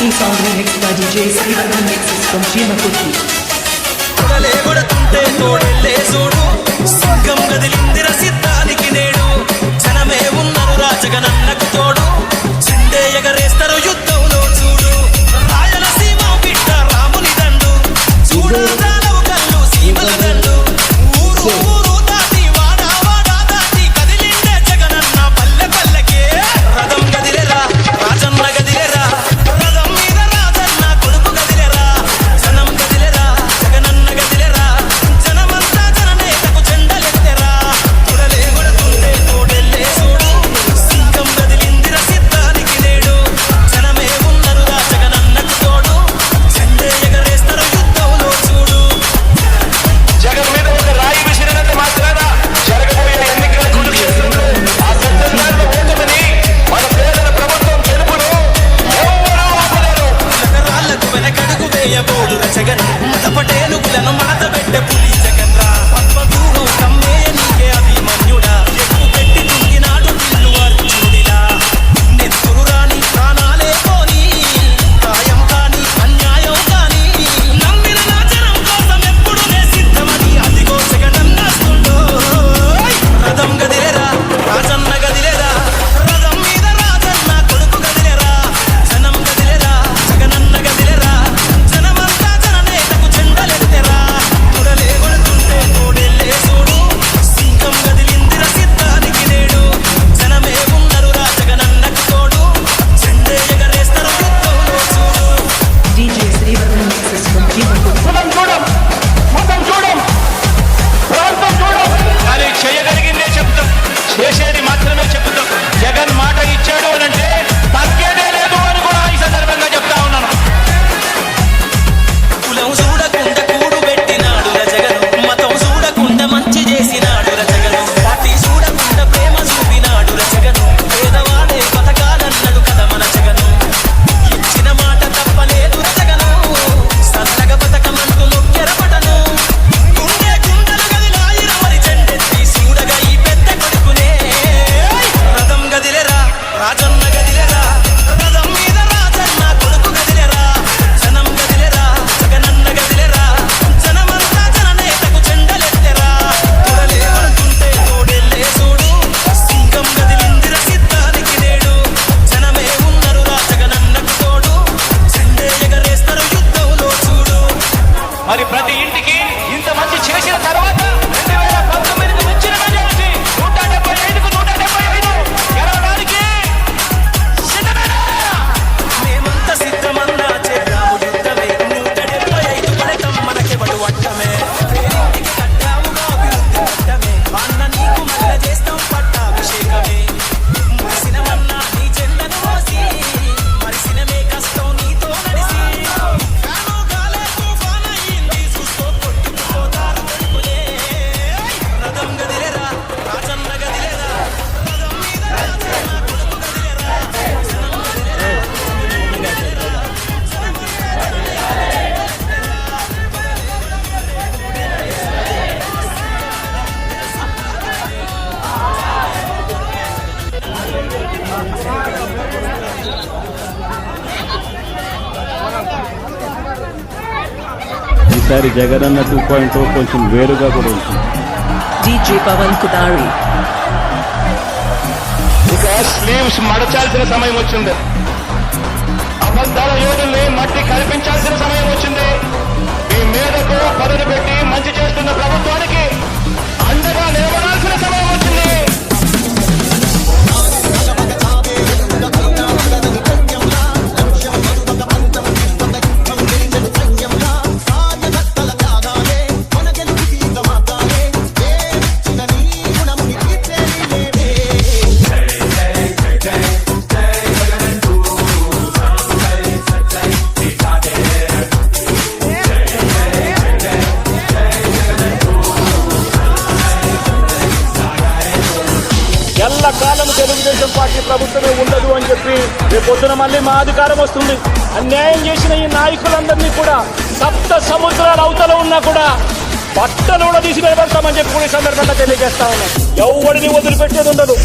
ఈ song remix by DJ Srivardhan mixes from Chimakurthi తోడెల్లే చూడు సంగం కదిలిందిరా చెగని తపటేలుగులను మాత పెట్టే పులి. ఈసారి జగనన్న టూ పాయింట్ ఓ కొంచెం వేరుగా కూడా ఉంటుంది పవన్ కుదారి ఇక స్లీవ్స్ మడచాల్సిన సమయం వచ్చింది. అబద్ధాల యోధుల్ని మట్టి కల్పించాల్సిన సమయం వచ్చింది. మీ మీదకు పదవి పెట్టి మంచి చేస్తున్న ప్రభుత్వానికి తెలుగుదేశం పార్టీ ప్రభుత్వమే ఉండదు అని చెప్పి రేపొద్దున మళ్ళీ మా అధికారం వస్తుంది. అన్యాయం చేసిన ఈ నాయకులందరినీ కూడా సప్త సముద్రాల అవతల ఉన్నా కూడా బట్టలు కూడా తీసి నిలబడతామని చెప్పి కూడా ఈ సందర్భంగా తెలియజేస్తా ఉన్నాం. ఎవడిని వదిలిపెట్టేది ఉండదు.